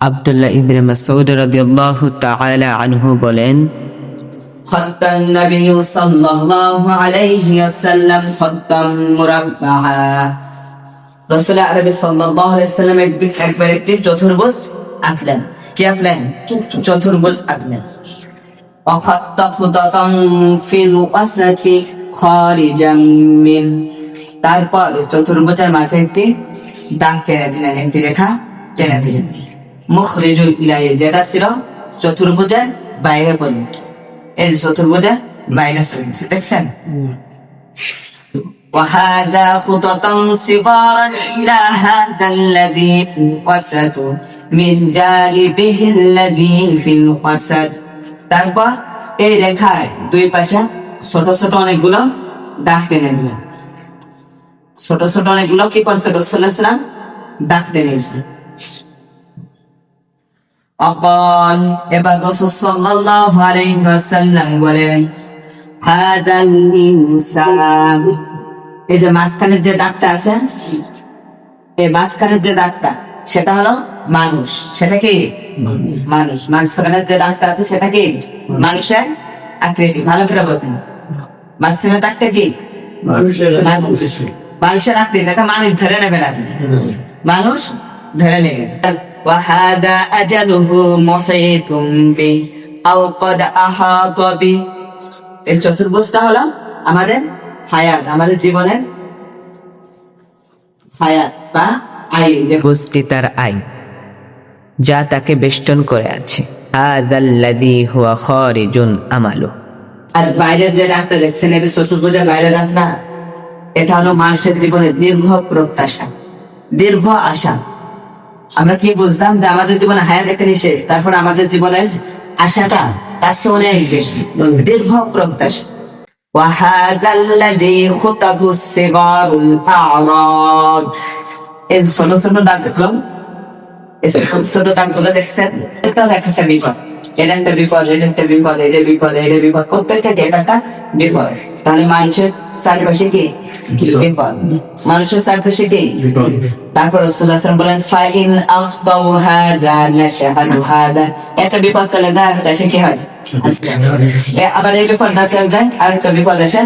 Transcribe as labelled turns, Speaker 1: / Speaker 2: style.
Speaker 1: আব্দুল্লাহ ইবনে মাসউদ রাদিয়াল্লাহু তাআলা আনহু বলেন
Speaker 2: خط النبي صلى الله عليه وسلم خطا مربعا রসুল আরবি সাল্লাল্লাহু আলাইহি সাল্লাম একদিন একবার একটি চতুর্ভুজ আঁকলেন কি আঁকলেন চতুর্ভুজ আঁকলেন وخط خططا في الوسط خارجا من তারপর চতুর্ভুজের মাঝে একটি দাগ টেনে দিলেন একটি রেখা টেনে দিলেন মুখরিজুল ইলাই যেটা ছিল চতুর্ভুজের বাইরে পর্যন্ত এই যে চতুর্ভুজের বাইরে চলে গেছে, দেখছেন وهذا خططا صغارا إلى هذا الذي في الوسط من جانبه الذي في الوسط তারপর এই রেখায় দুই পাশে ছোট ছোট অনেকগুলো দাগ টেনে দিলেন ছোট ছোট অনেকগুলো কি করছে রসুল্লাহাম দাগ টেনে দিয়েছে অকল এবার রসুল সাল্লাল্লাহু আলাইহি ওয়াসাল্লাম বলেন হাদাল ইনসান এই যে মাঝখানের যে দাগটা আছে এই মাঝখানের যে দাগটা সেটা হলো মানুষ। সেটা কি? মানুষ। মাঝখানের যে দাগটা আছে সেটা কি? মানুষের আকৃতি। ভালো করে বলতেন মাঝখানের দাগটা কি? মানুষ। মানুষের আকৃতি। এটা মানুষ ধরে নেবেন আপনি। মানুষ ধরে নেবেন وهذا أجله محيط به أو قد أحاط به এই চতুর্ভুজটা হলো আমাদের হায়াত আমাদের জীবনের হায়াত বা আইন যে
Speaker 1: বুঝটি তার আইন যা তাকে বেষ্টন করে আছে হাদাল্লাযী হুয়া খারিজুন আমালু
Speaker 2: আর বাইরের যে ডাক্তার দেখছেন এটা চতুর্ভুজের বাইরে ডাক না এটা হলো মানুষের জীবনের দীর্ঘ প্রত্যাশা দীর্ঘ আশা আমরা কি বুঝলাম যে আমাদের জীবনে হায়াত একটা নিষেধ তারপর আমাদের জীবনের আশাটা তার চেয়ে অনেক বেশি দীর্ঘ প্রত্যাশা وهذا الذي خطب الصغار الأعراض এই যে ছোট ছোট দাগ দেখলাম এই যে ছোট ছোট দাগগুলো দেখছেন এটাও এক একটা বিপদ এটা একটা বিপদ এটা একটা বিপদ এটা বিপদ এটা বিপদ। প্রত্যেকটা একটা বিপদ। তাহলে মানুষের চারপাশে কি? বিপদ। মানুষের চারপাশে কি? তারপর রসুল্লাহ বলেন ফাইন আফদাউ হাদা নাশহাদু হাদা। একটা বিপদ চলে যায় আর কি হয়? এ আবার এই বিপদ না চলে যায় আর একটা বিপদ আসে।